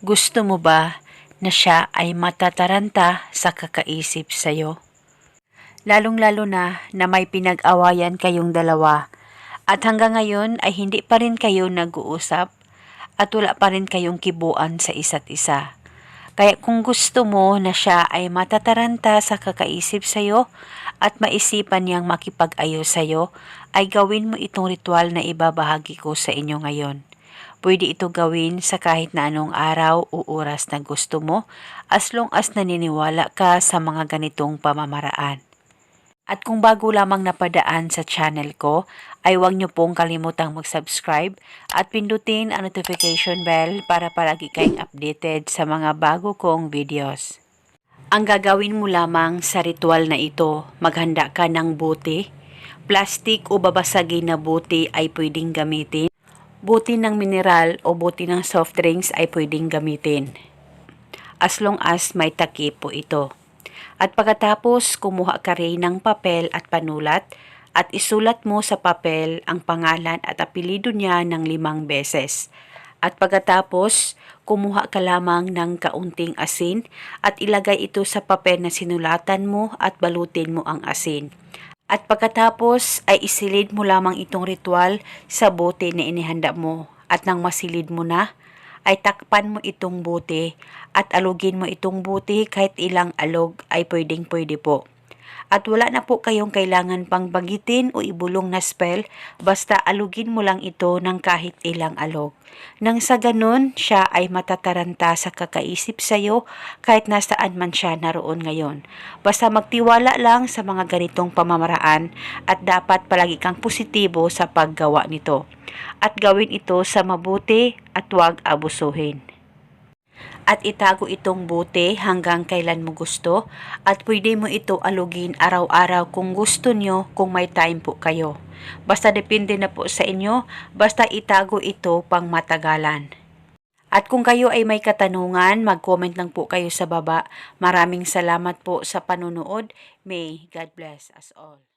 Gusto mo ba na siya ay matataranta sa kakaisip sa'yo? Lalong-lalo na na may pinag-awayan kayong dalawa at hanggang ngayon ay hindi pa rin kayo nag-uusap at wala pa rin kayong kibuan sa isa't isa. Kaya kung gusto mo na siya ay matataranta sa kakaisip sa'yo at maisipan niyang makipag-ayo sa'yo, ay gawin mo itong ritual na ibabahagi ko sa inyo ngayon. Pwede ito gawin sa kahit na anong araw o oras na gusto mo as long as naniniwala ka sa mga ganitong pamamaraan. At kung bago lamang napadaan sa channel ko, ay huwag niyo pong kalimutang mag-subscribe at pindutin ang notification bell para palagi kayong updated sa mga bago kong videos. Ang gagawin mo lamang sa ritual na ito, maghanda ka ng buti. Plastic o babasagin na buti ay pwedeng gamitin. Buti ng mineral o buti ng soft drinks ay pwedeng gamitin. As long as may takip po ito. At pagkatapos, kumuha ka rin ng papel at panulat at isulat mo sa papel ang pangalan at apelido niya ng limang beses. At pagkatapos, kumuha ka lamang ng kaunting asin at ilagay ito sa papel na sinulatan mo at balutin mo ang asin. At pagkatapos ay isilid mo lamang itong ritual sa bote na inihanda mo at nang masilid mo na, ay takpan mo itong bote at alugin mo itong bote kahit ilang alog ay pwedeng pwede po. At wala na po kayong kailangan pang bagitin o ibulong na spell, basta alugin mo lang ito ng kahit ilang alog. Nang sa ganun, siya ay matataranta sa kakaisip sa'yo kahit nasaan man siya naroon ngayon. Basta magtiwala lang sa mga ganitong pamamaraan at dapat palagi kang positibo sa paggawa nito. At gawin ito sa mabuti at huwag abusuhin at itago itong bote hanggang kailan mo gusto at pwede mo ito alugin araw-araw kung gusto nyo kung may time po kayo. Basta depende na po sa inyo, basta itago ito pang matagalan. At kung kayo ay may katanungan, mag-comment lang po kayo sa baba. Maraming salamat po sa panunood. May God bless us all.